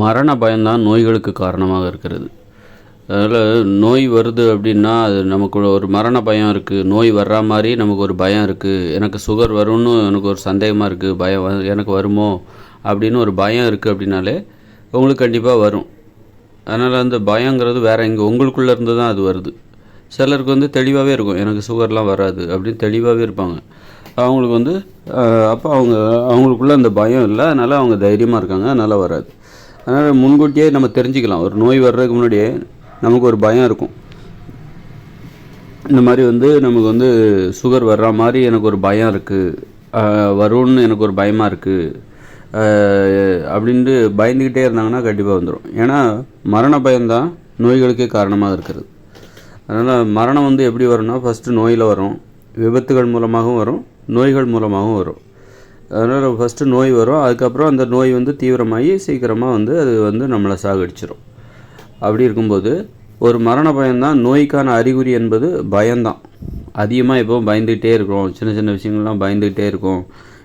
மரண பயம்தான் நோய்களுக்கு காரணமாக இருக்கிறது. அதில் நோய் வருது அப்படின்னா அது நமக்கு ஒரு மரண பயம் இருக்குது நோய் வர்ற மாதிரி நமக்கு ஒரு பயம் இருக்குது எனக்கு சுகர் வரும்னு எனக்கு ஒரு சந்தேகமாக இருக்குது பயம் எனக்கு வருமோ அப்படின்னு ஒரு பயம் இருக்குது அப்படின்னாலே உங்களுக்கு கண்டிப்பாக வரும். அதனால் அந்த பயங்கிறது வேறு இங்கே உங்களுக்குள்ளே இருந்து தான் அது வருது. சிலருக்கு வந்து தெளிவாகவே இருக்கும். எனக்கு சுகர்லாம் வராது அப்படின்னு தெளிவாகவே இருப்பாங்க. அவங்களுக்கு வந்து அப்போ அவங்க அவங்களுக்குள்ள அந்த பயம் இல்லை. அதனால் அவங்க தைரியமாக இருக்காங்க. அதனால் வராது. அதனால் முன்கூட்டியே நம்ம தெரிஞ்சுக்கலாம். ஒரு நோய் வர்றதுக்கு முன்னாடியே நமக்கு ஒரு பயம் இருக்கும். இந்த மாதிரி வந்து நமக்கு வந்து சுகர் வர்ற மாதிரி எனக்கு ஒரு பயம் இருக்குது வரும்னு எனக்கு ஒரு பயமாக இருக்குது அப்படின்ட்டு பயந்துக்கிட்டே இருந்தாங்கன்னா கண்டிப்பாக வந்துடும் ஏன்னா மரண பயம்தான் நோய்களுக்கே காரணமாக இருக்கிறது. அதனால் மரணம் வந்து எப்படி வரும்னா ஃபஸ்ட்டு நோயில் வரும். விபத்துகள் மூலமாகவும் வரும். நோய்கள் மூலமாகவும் வரும். அதனால் ஃபஸ்ட்டு நோய் வரும். அதுக்கப்புறம் அந்த நோய் வந்து தீவிரமாகி சீக்கிரமாக வந்து அது வந்து நம்மளை சாகடிச்சிடும் அப்படி இருக்கும்போது ஒரு மரண பயம்தான். நோய்க்கான அறிகுறி என்பது பயம்தான். அதிகமாக எப்போவும் பயந்துக்கிட்டே இருக்கிறோம் சின்ன சின்ன விஷயங்கள்லாம் பயந்துக்கிட்டே இருக்கும்.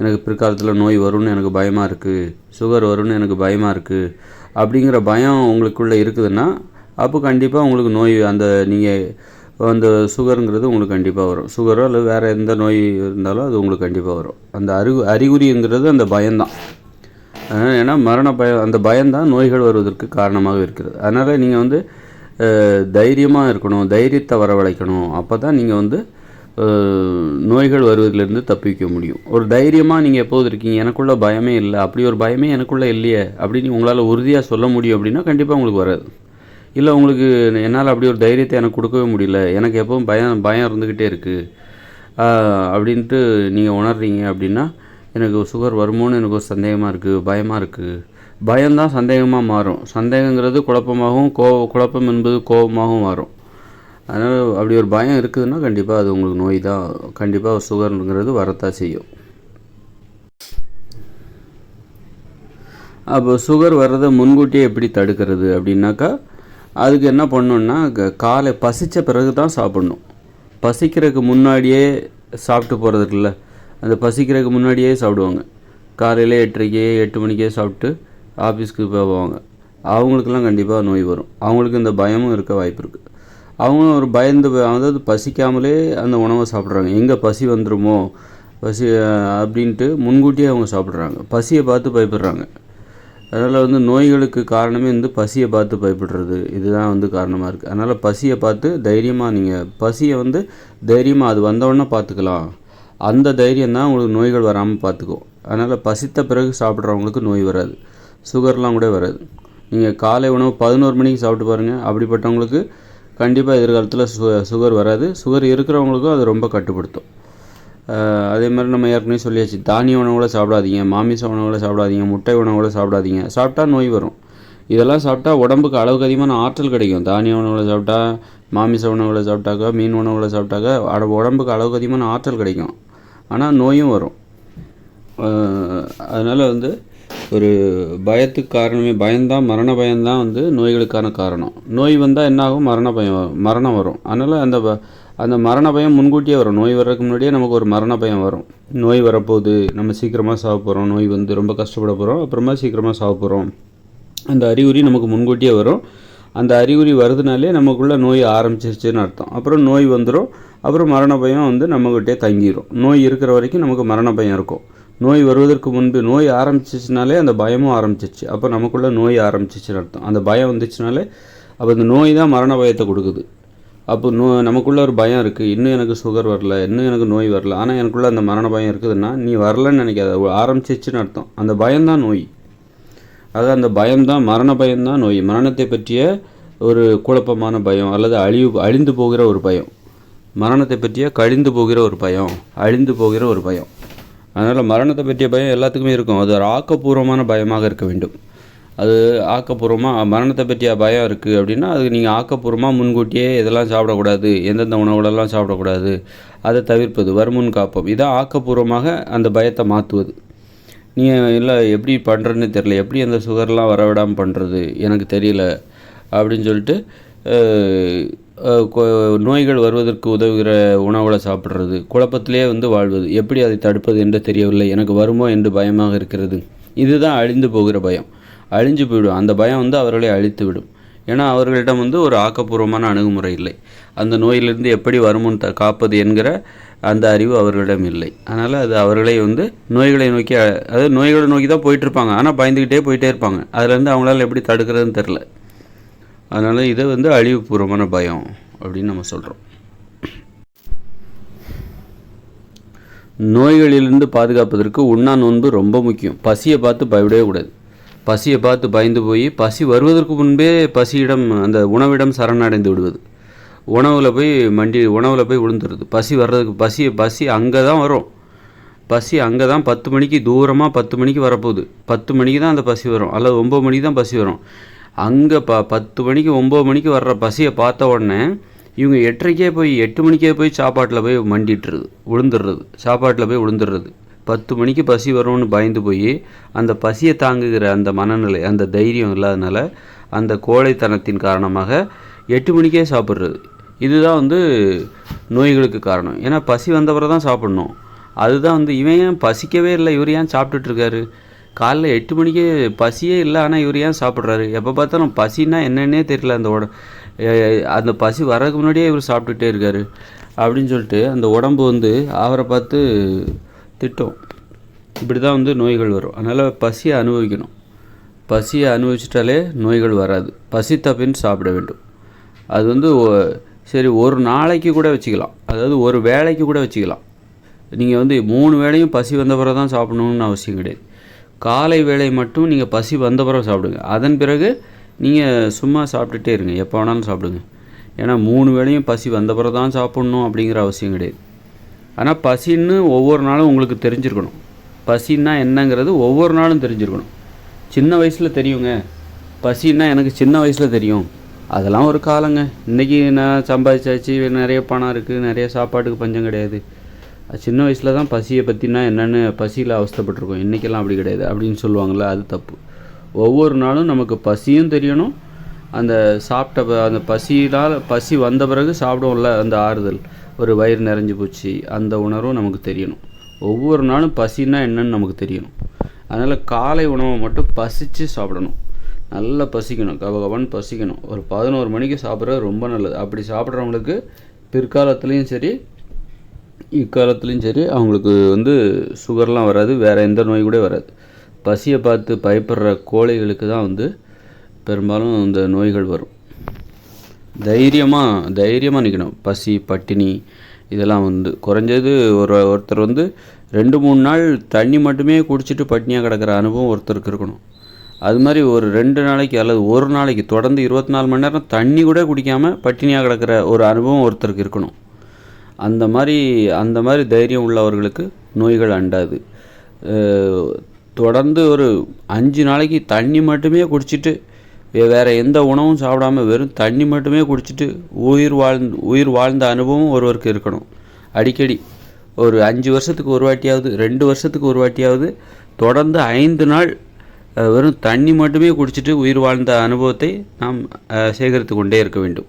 எனக்கு பிற்காலத்தில் நோய் வரும்னு எனக்கு பயமாக இருக்குது சுகர் வரும்னு எனக்கு பயமாக இருக்குது அப்படிங்கிற பயம் உங்களுக்குள்ளே இருக்குதுன்னா அப்போ கண்டிப்பாக உங்களுக்கு நோய் அந்த நீங்கள் அந்த சுகருங்கிறது உங்களுக்கு கண்டிப்பாக வரும். சுகரோ இல்லை வேறு எந்த நோய் இருந்தாலும் அது உங்களுக்கு கண்டிப்பாக வரும். அந்த அறிகு அறிகுறிங்கிறது அந்த பயம்தான். ஏன்னா மரண பயம் அந்த பயம்தான் நோய்கள் வருவதற்கு காரணமாக இருக்கிறது. அதனால் நீங்கள் வந்து தைரியமாக இருக்கணும் தைரியத்தை வரவழைக்கணும். அப்போ தான் நீங்கள் வந்து நோய்கள் வருவதிலிருந்து தப்பிக்க முடியும். ஒரு தைரியமாக நீங்கள் எப்போது இருக்கீங்க? எனக்குள்ளே பயமே இல்லை. அப்படி ஒரு பயமே எனக்குள்ளே இல்லையே அப்படின்னு உங்களால் உறுதியாக சொல்ல முடியும் அப்படின்னா கண்டிப்பாக உங்களுக்கு வராது. இல்லை உங்களுக்கு என்னால் அப்படி ஒரு தைரியத்தை எனக்கு கொடுக்கவே முடியல. எனக்கு எப்பவும் பயம் பயம் இருந்துக்கிட்டே இருக்குது அப்படின்ட்டு நீங்கள் உணர்றீங்க அப்படின்னா எனக்கு சுகர் வருமோன்னு எனக்கு ஒரு சந்தேகமாக இருக்குது பயமாக இருக்குது பயம்தான் சந்தேகமாக மாறும். சந்தேகங்கிறது குழப்பமாகவும் கோ குழப்பம் என்பது கோபமாகவும் மாறும். அதனால் அப்படி ஒரு பயம் இருக்குதுன்னா கண்டிப்பாக அது உங்களுக்கு நோய் தான் கண்டிப்பாக சுகருங்கிறது வரத்தான் செய்யும். அப்போ சுகர் வர்றதை முன்கூட்டியே எப்படி தடுக்கிறது அப்படின்னாக்கா அதுக்கு என்ன பண்ணணுன்னா காலை பசித்த பிறகு தான் சாப்பிட்ணும். பசிக்கிறதுக்கு முன்னாடியே சாப்பிட்டு போகிறது இருக்குல்ல அந்த பசிக்கிறதுக்கு முன்னாடியே சாப்பிடுவாங்க. காலையில் எட்டரைக்கே எட்டு மணிக்கே சாப்பிட்டு ஆஃபீஸ்க்கு போவாங்க. அவங்களுக்கெல்லாம் கண்டிப்பாக நோய் வரும். அவங்களுக்கு இந்த பயமும் இருக்க வாய்ப்பு இருக்குது அவங்களும் ஒரு பயந்து அதாவது பசிக்காமலே அந்த உணவை சாப்பிட்றாங்க. எங்கே பசி வந்துடுமோ பசி அப்படின்ட்டு முன்கூட்டியே அவங்க சாப்பிட்றாங்க. பசியை பார்த்து பயப்படுறாங்க. அதனால் வந்து நோய்களுக்கு காரணமே வந்து பசியை பார்த்து பயப்படுறது. இதுதான் வந்து காரணமாக இருக்குது அதனால் பசியை பார்த்து தைரியமாக நீங்கள் பசியை வந்து தைரியமாக அது வந்தவொடனே பார்த்துக்கலாம். அந்த தைரியம் தான் உங்களுக்கு நோய்கள் வராமல் பார்த்துக்கும் அதனால் பசித்த பிறகு சாப்பிட்றவங்களுக்கு நோய் வராது. சுகர்லாம் கூட வராது. நீங்கள் காலை உணவு பதினோரு மணிக்கு சாப்பிட்டு பாருங்கள் அப்படிப்பட்டவங்களுக்கு கண்டிப்பாக எதிர்காலத்தில் சு சுகர் வராது. சுகர் இருக்கிறவங்களுக்கும் அது ரொம்ப கட்டுப்படுத்தும். அதே மாதிரி நம்ம ஏற்கனவே சொல்லியாச்சு தானிய உணவுகளை சாப்பிடாதீங்க மாமிச உணவுகளை சாப்பிடாதீங்க முட்டை உணவுகளை சாப்பிடாதீங்க. சாப்பிட்டா நோய் வரும். இதெல்லாம் சாப்பிட்டா உடம்புக்கு அளவுக்கு அதிகமான ஆற்றல் கிடைக்கும். தானிய உணவுகளை சாப்பிட்டா மாமிச உணவுகளை சாப்பிட்டாக்கா மீன் உணவுகளை சாப்பிட்டாக்கா அட- உடம்புக்கு அளவுக்கு அதிகமான ஆற்றல் கிடைக்கும். ஆனால் நோயும் வரும். அதனால் வந்து ஒரு பயத்துக்கு காரணமே பயம்தான் மரண பயம்தான் வந்து நோய்களுக்கான காரணம். நோய் வந்தால் என்னாகும்? மரண பயம் மரணம் வரும். அதனால் அந்த ப- அந்த மரண பயம் முன்கூட்டியே வரும். நோய் வர்றதுக்கு முன்னாடியே நமக்கு ஒரு மரண பயம் வரும். நோய் வரப்போகுது. நம்ம சீக்கிரமாக சாப்பிட்றோம் போகிறோம் நோய் வந்து ரொம்ப கஷ்டப்பட போகிறோம் அப்புறமா சீக்கிரமாக சாப்பிட்றோம் போகிறோம் அந்த அறிகுறி நமக்கு முன்கூட்டியே வரும். அந்த அறிகுறி வருதுனாலே நமக்குள்ளே நோய் ஆரம்பிச்சிருச்சுன்னு அர்த்தம். அப்புறம் நோய் வந்துடும் அப்புறம் மரண பயம் வந்து நம்மகிட்டே தங்கிடும் நோய் இருக்கிற வரைக்கும் நமக்கு மரண பயம் இருக்கும். நோய் வருவதற்கு முன்பு நோய் ஆரம்பிச்சிச்சுனாலே அந்த பயமும் ஆரம்பிச்சிச்சு அப்போ நமக்குள்ளே நோய் ஆரம்பிச்சிச்சுன்னு அர்த்தம். அந்த பயம் வந்துச்சுனாலே அப்போ அந்த நோய் தான் மரண பயத்தை கொடுக்குது. அப்போ நோ நமக்குள்ள ஒரு பயம் இருக்குது இன்னும் எனக்கு சுகர் வரல இன்னும் எனக்கு நோய் வரல. ஆனால் எனக்குள்ள அந்த மரண பயம் இருக்குதுன்னா நீ வரலன்னு நினைக்காத. ஆரம்பிச்சிச்சுன்னு அர்த்தம். அந்த பயம்தான் நோய். அதாவது அந்த பயம்தான் மரண பயம்தான் நோய். மரணத்தை பற்றிய ஒரு குழப்பமான பயம் அல்லது அழிவு அழிந்து போகிற ஒரு பயம். மரணத்தை பற்றிய கழிந்து போகிற ஒரு பயம் அழிந்து போகிற ஒரு பயம். அதனால் மரணத்தை பற்றிய பயம் எல்லாத்துக்குமே இருக்கும். அது ஒரு ஆக்கப்பூர்வமான பயமாக இருக்க வேண்டும். அது ஆக்கப்பூர்வமாக மரணத்தை பற்றிய பயம் இருக்குது அப்படின்னா அது நீங்கள் ஆக்கப்பூர்வமாக முன்கூட்டியே இதெல்லாம் சாப்பிடக்கூடாது. எந்தெந்த உணவுகளெல்லாம் சாப்பிடக்கூடாது. அதை தவிர்ப்பது வருமுன் காப்போம். இதான் ஆக்கப்பூர்வமாக அந்த பயத்தை மாற்றுவது நீங்கள் இல்லை எப்படி பண்ணுறதுன்னு தெரில எப்படி அந்த சுகர்லாம் வரவிடாமல் பண்ணுறது எனக்கு தெரியல. அப்படின்னு சொல்லிட்டு நோய்கள் வருவதற்கு உதவுகிற உணவுகளை சாப்பிட்றது குழப்பத்திலே வந்து வாழ்வது. எப்படி அதை தடுப்பது என்று தெரியவில்லை. எனக்கு வருமோ என்று பயமாக இருக்கிறது. இதுதான் அழிந்து போகிற பயம். அழிஞ்சு போயிடும். அந்த பயம் வந்து அவர்களை அழித்து விடும். ஏன்னா அவர்களிடம் வந்து ஒரு ஆக்கப்பூர்வமான அணுகுமுறை இல்லை. அந்த நோயிலிருந்து எப்படி வருமுன் த காப்பது என்கிற அந்த அறிவு அவர்களிடம் இல்லை. அதனால் அது அவர்களை வந்து நோய்களை நோக்கி அதாவது நோய்களை நோக்கி தான் போயிட்டுருப்பாங்க. ஆனால் பயந்துக்கிட்டே போயிட்டே இருப்பாங்க. அதுலேருந்து அவங்களால எப்படி தடுக்கிறதுன்னு தெரில அதனால் இது வந்து அழிவுபூர்வமான பயம் அப்படின்னு நம்ம சொல்கிறோம் நோய்களிலிருந்து பாதுகாப்பதற்கு உண்ணா நோன்பு ரொம்ப முக்கியம். பசியை பார்த்து பயப்படவே கூடாது. பசியை பார்த்து பயந்து போய் பசி வருவதற்கு முன்பே பசியிடம் அந்த உணவிடம் சரணடைந்து விடுவது. உணவில் போய் மண்டி உணவில் போய் விழுந்துருது பசி வர்றதுக்கு பசி பசி அங்கே தான் வரும். பசி அங்கே தான் பத்து மணிக்கு தூரமாக பத்து மணிக்கு வரப்போகுது. பத்து மணிக்கு தான் அந்த பசி வரும். அல்லது ஒம்பது மணிக்கு தான் பசி வரும். அங்கே ப பத்து மணிக்கு ஒம்பது மணிக்கு வர்ற பசியை பார்த்த உடனே இவங்க எட்டரைக்கே போய் எட்டு மணிக்கே போய் சாப்பாட்டில் போய் மண்டிட்டுருது விழுந்துடுறது சாப்பாட்டில் போய் விழுந்துடுறது பத்து மணிக்கு பசி வரும்னு பயந்து போய் அந்த பசியை தாங்குகிற அந்த மனநிலை அந்த தைரியம் இல்லாதனால அந்த கோழைத்தனத்தின் காரணமாக எட்டு மணிக்கே சாப்பிட்றது. இதுதான் வந்து நோய்களுக்கு காரணம். ஏன்னா பசி வந்தவரை தான் சாப்பிடணும். அதுதான் வந்து இவன் ஏன் பசிக்கவே இல்லை? இவர் ஏன் சாப்பிட்டுட்ருக்காரு? காலைல எட்டு மணிக்கே பசியே இல்லை ஆனால் இவர் ஏன் சாப்பிட்றாரு? எப்போ பார்த்தாலும் பசின்னா என்னன்னே தெரியல. அந்த உட அந்த பசி வர்றதுக்கு முன்னாடியே இவர் சாப்பிட்டுட்டே இருக்காரு. அப்படின்னு சொல்லிட்டு அந்த உடம்பு வந்து அவரை பார்த்து திட்டம். இப்படி தான் வந்து நோய்கள் வரும். அதனால் பசியை அனுபவிக்கணும். பசியை அனுபவிச்சிட்டாலே நோய்கள் வராது. பசி தப்பின்னு சாப்பிட வேண்டும். அது வந்து சரி ஒரு நாளைக்கு கூட வச்சுக்கலாம். அதாவது ஒரு வேளைக்கு கூட வச்சுக்கலாம். நீங்கள் வந்து மூணு வேளையும் பசி வந்த பிறகு தான் சாப்பிடணும்னு அவசியம் கிடையாது. காலை வேலை மட்டும் நீங்கள் பசி வந்த பிறகு சாப்பிடுங்க. அதன் பிறகு நீங்கள் சும்மா சாப்பிட்டுட்டே இருங்க. எப்போ வேணாலும் சாப்பிடுங்க. ஏன்னா மூணு வேளையும் பசி வந்த பிறகு தான் சாப்பிட்ணும் அப்படிங்கிற அவசியம் கிடையாது. ஆனால் பசின்னு ஒவ்வொரு நாளும் உங்களுக்கு தெரிஞ்சிருக்கணும். பசின்னா என்னங்கிறது ஒவ்வொரு நாளும் தெரிஞ்சிருக்கணும். சின்ன வயசில் தெரியுங்க. பசின்னா எனக்கு சின்ன வயசில் தெரியும். அதெல்லாம் ஒரு காலங்க. இன்றைக்கி நான் சம்பாதிச்சாச்சு நிறைய பணம் இருக்குது நிறைய சாப்பாட்டுக்கு பஞ்சம் கிடையாது. சின்ன வயசில் தான் பசியை பற்றினா என்னென்னு பசியில் அவஸ்தப்பட்டிருக்கோம். இன்றைக்கெல்லாம் அப்படி கிடையாது. அப்படின்னு சொல்லுவாங்கள்ல அது தப்பு. ஒவ்வொரு நாளும் நமக்கு பசியும் தெரியணும். அந்த சாப்பிட்ட ப- அந்த பசியினால் பசி வந்த பிறகு சாப்பிடுவோம்ல அந்த ஆறுதல். ஒரு வயிறு நிறைஞ்சு போச்சு அந்த உணர்வும் நமக்கு தெரியணும். ஒவ்வொரு நாளும் பசின்னா என்னன்னு நமக்கு தெரியணும். அதனால் காலை உணவை மட்டும் பசித்து சாப்பிடணும். நல்லா பசிக்கணும் கபகபான்னு பசிக்கணும். ஒரு பதினோரு மணிக்கு சாப்பிட்றது ரொம்ப நல்லது. அப்படி சாப்பிட்றவங்களுக்கு பிற்காலத்துலேயும் சரி இக்காலத்துலேயும் சரி அவங்களுக்கு வந்து சுகர்லாம் வராது வேறு எந்த நோய் கூட வராது. பசியை பார்த்து பயப்படுற கோழைகளுக்கு தான் வந்து பெரும்பாலும் இந்த நோய்கள் வரும். தைரியமாக தைரியமாக நிற்கணும் பசி பட்டினி இதெல்லாம் வந்து குறைஞ்சது ஒரு ஒருத்தர் வந்து ரெண்டு மூணு நாள் தண்ணி மட்டுமே குடிச்சிட்டு பட்டினியாக கிடக்கிற அனுபவம் ஒருத்தருக்கு இருக்கணும். அது மாதிரி ஒரு ரெண்டு நாளைக்கு அல்லது ஒரு நாளைக்கு தொடர்ந்து இருபத்தி நாலு மணி நேரம் தண்ணி கூட குடிக்காமல் பட்டினியாக கிடக்கிற ஒரு அனுபவம் ஒருத்தருக்கு இருக்கணும். அந்த மாதிரி அந்த மாதிரி தைரியம் உள்ளவர்களுக்கு நோய்கள் அண்டாது. தொடர்ந்து ஒரு அஞ்சு நாளைக்கு தண்ணி மட்டுமே குடிச்சிட்டு வேறு எந்த உணவும் சாப்பிடாம வெறும் தண்ணி மட்டுமே குடிச்சிட்டு உயிர் வாழ்ந்து உயிர் வாழ்ந்த அனுபவம் ஒருவருக்கு இருக்கணும். அடிக்கடி ஒரு அஞ்சு வருஷத்துக்கு ஒரு வாட்டியாவது ரெண்டு வருஷத்துக்கு ஒரு வாட்டியாவது தொடர்ந்து ஐந்து நாள் வெறும் தண்ணி மட்டுமே குடிச்சிட்டு உயிர் வாழ்ந்த அனுபவத்தை நாம் சேகரித்து கொண்டே இருக்க வேண்டும்.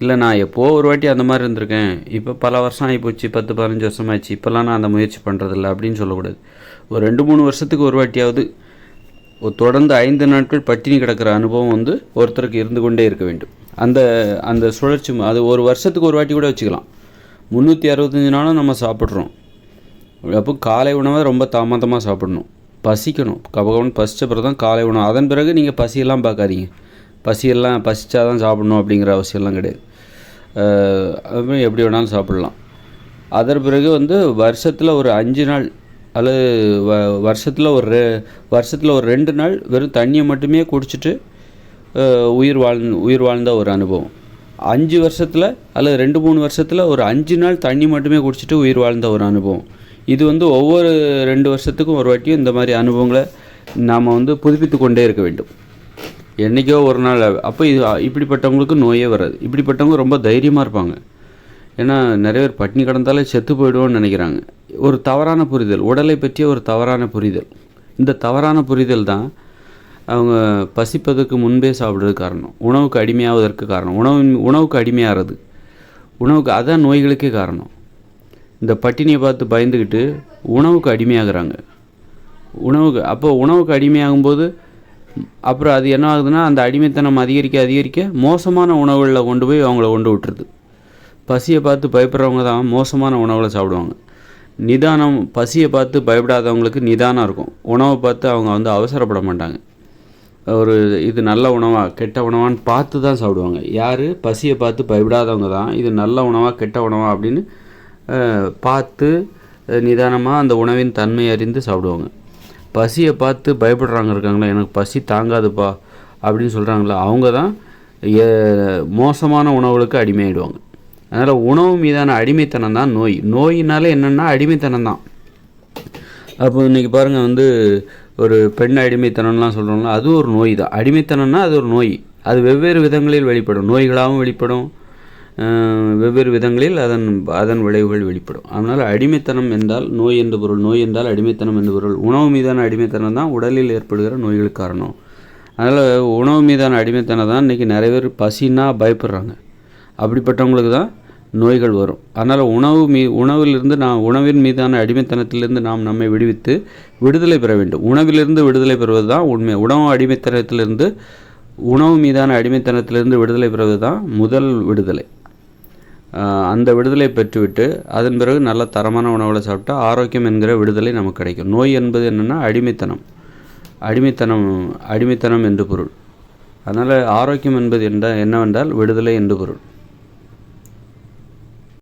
இல்லை நான் எப்போ ஒரு வாட்டி அந்த மாதிரி இருந்திருக்கேன். இப்போ பல வருஷம் ஆகிப்போச்சு பத்து பதினஞ்சு வருஷம் ஆச்சு இப்போல்லாம் நான் அந்த முயற்சி பண்ணுறதில்ல அப்படின்னு சொல்லக்கூடாது. ஒரு ரெண்டு மூணு வருஷத்துக்கு ஒரு வாட்டியாவது தொடர்ந்து ஐந்து நாட்கள் பட்டினி கிடக்கிற அனுபவம் வந்து ஒருத்தருக்கு இருந்து கொண்டே இருக்க வேண்டும். அந்த அந்த சுழற்சி அது ஒரு வருஷத்துக்கு ஒரு வாட்டி கூட வச்சுக்கலாம். முந்நூற்றி அறுபத்தஞ்சு நாளும் நம்ம சாப்பிட்றோம். அப்போ காலை உணவை ரொம்ப தாமதமாக சாப்பிடணும். பசிக்கணும். கபகவன் பசித்த பிறகு தான் காலை உணவு. அதன் பிறகு நீங்கள் பசியெல்லாம் பார்க்காதீங்க. பசியெல்லாம் பசிச்சாதான் சாப்பிடணும் அப்படிங்கிற அவசியம்லாம் கிடையாது. அதுமாதிரி எப்படி வேணாலும் சாப்பிடலாம். அதன் பிறகு வந்து வருஷத்தில் ஒரு அஞ்சு நாள் அல்லது வ வருஷத்தில் ஒரு ரெ- வருஷத்தில் ஒரு ரெண்டு நாள் வெறும் தண்ணியை மட்டுமே குடிச்சிட்டு உயிர் வாழ் உயிர் வாழ்ந்த ஒரு அனுபவம். அஞ்சு வருஷத்தில் அல்லது ரெண்டு மூணு வருஷத்தில் ஒரு அஞ்சு நாள் தண்ணி மட்டுமே குடிச்சிட்டு உயிர் வாழ்ந்த ஒரு அனுபவம். இது வந்து ஒவ்வொரு ரெண்டு வருஷத்துக்கும் ஒரு வாட்டியும் இந்த மாதிரி அனுபவங்களை நாம் வந்து புதுப்பித்து கொண்டே இருக்க வேண்டும். என்றைக்கோ ஒரு நாள் அப்போ இது இப்படிப்பட்டவங்களுக்கு நோயே வராது. இப்படிப்பட்டவங்க ரொம்ப தைரியமாக இருப்பாங்க. ஏன்னா நிறைய பேர் பட்டினி கிடந்தாலே செத்து போயிடுவோன்னு நினைக்கிறாங்க. ஒரு தவறான புரிதல் உடலை பற்றிய ஒரு தவறான புரிதல். இந்த தவறான புரிதல் தான் அவங்க பசிப்பதற்கு முன்பே சாப்பிட்றதுக்கு காரணம். உணவுக்கு அடிமையாவதற்கு காரணம். உணவு உணவுக்கு அடிமையாகிறது உணவுக்கு அதான் நோய்களுக்கே காரணம். இந்த பட்டினியை பார்த்து பயந்துக்கிட்டு உணவுக்கு அடிமையாகிறாங்க. உணவுக்கு அப்போ உணவுக்கு அடிமையாகும்போது அப்புறம் அது என்ன ஆகுதுன்னா அந்த அடிமைத்தனம் அதிகரிக்க அதிகரிக்க மோசமான உணவுகளில் கொண்டு போய் அவங்கள கொண்டு விட்டுருது. பசியை பார்த்து பயப்படுறவங்க தான் மோசமான உணவுகளை சாப்பிடுவாங்க. நிதானம் பசியை பார்த்து பயப்படாதவங்களுக்கு நிதானம் இருக்கும். உணவை பார்த்து அவங்க வந்து அவசரப்பட மாட்டாங்க. ஒரு இது நல்ல உணவா கெட்ட உணவான்னு பார்த்து தான் சாப்பிடுவாங்க. யார்? பசியை பார்த்து பயப்படாதவங்க தான். இது நல்ல உணவா கெட்ட உணவா அப்படின்னு பார்த்து நிதானமாக அந்த உணவின் தன்மை அறிந்து சாப்பிடுவாங்க. பசியை பார்த்து பயப்படுறாங்க இருக்காங்களா எனக்கு பசி தாங்காதுப்பா அப்படின்னு சொல்கிறாங்களா அவங்க தான் மோசமான உணவுகளுக்கு அடிமையாயிடுவாங்க. அதனால் உணவு மீதான அடிமைத்தனம் தான் நோய். நோயினால என்னென்னா அடிமைத்தனம் தான். அப்போ இன்றைக்கி பாருங்கள் வந்து ஒரு பெண் அடிமைத்தனம்லாம் சொல்கிறோம்ல அது ஒரு நோய் தான். அடிமைத்தனம்னா அது ஒரு நோய். அது வெவ்வேறு விதங்களில் வெளிப்படும். நோய்களாகவும் வெளிப்படும். வெவ்வேறு விதங்களில் அதன் அதன் விளைவுகள் வெளிப்படும். அதனால் அடிமைத்தனம் என்றால் நோய் என்று பொருள். நோய் என்றால் அடிமைத்தனம் என்று பொருள். உணவு மீதான அடிமைத்தனம் தான் உடலில் ஏற்படுகிற நோய்களுக்கு காரணம். அதனால் உணவு மீதான அடிமைத்தனம் தான் இன்றைக்கி நிறைய பேர் பசின்னா பயப்படுறாங்க. அப்படிப்பட்டவங்களுக்கு தான் நோய்கள் வரும். அதனால் உணவு மீ உணவிலிருந்து நாம் உணவின் மீதான அடிமைத்தனத்திலிருந்து நாம் நம்மை விடுவித்து விடுதலை பெற வேண்டும். உணவிலிருந்து விடுதலை பெறுவது தான் உண்மை. உணவு அடிமைத்தனத்திலிருந்து உணவு மீதான அடிமைத்தனத்திலிருந்து விடுதலை பெறுவது தான் முதல் விடுதலை. அந்த விடுதலை பெற்றுவிட்டு அதன் பிறகு நல்ல தரமான உணவுகளை சாப்பிட்டா ஆரோக்கியம் என்கிற விடுதலை நமக்கு கிடைக்கும். நோய் என்பது என்னென்னா அடிமைத்தனம். அடிமைத்தனம் அடிமைத்தனம் என்று பொருள். அதனால் ஆரோக்கியம் என்பது என்ன என்னவென்றால் விடுதலை என்று பொருள்.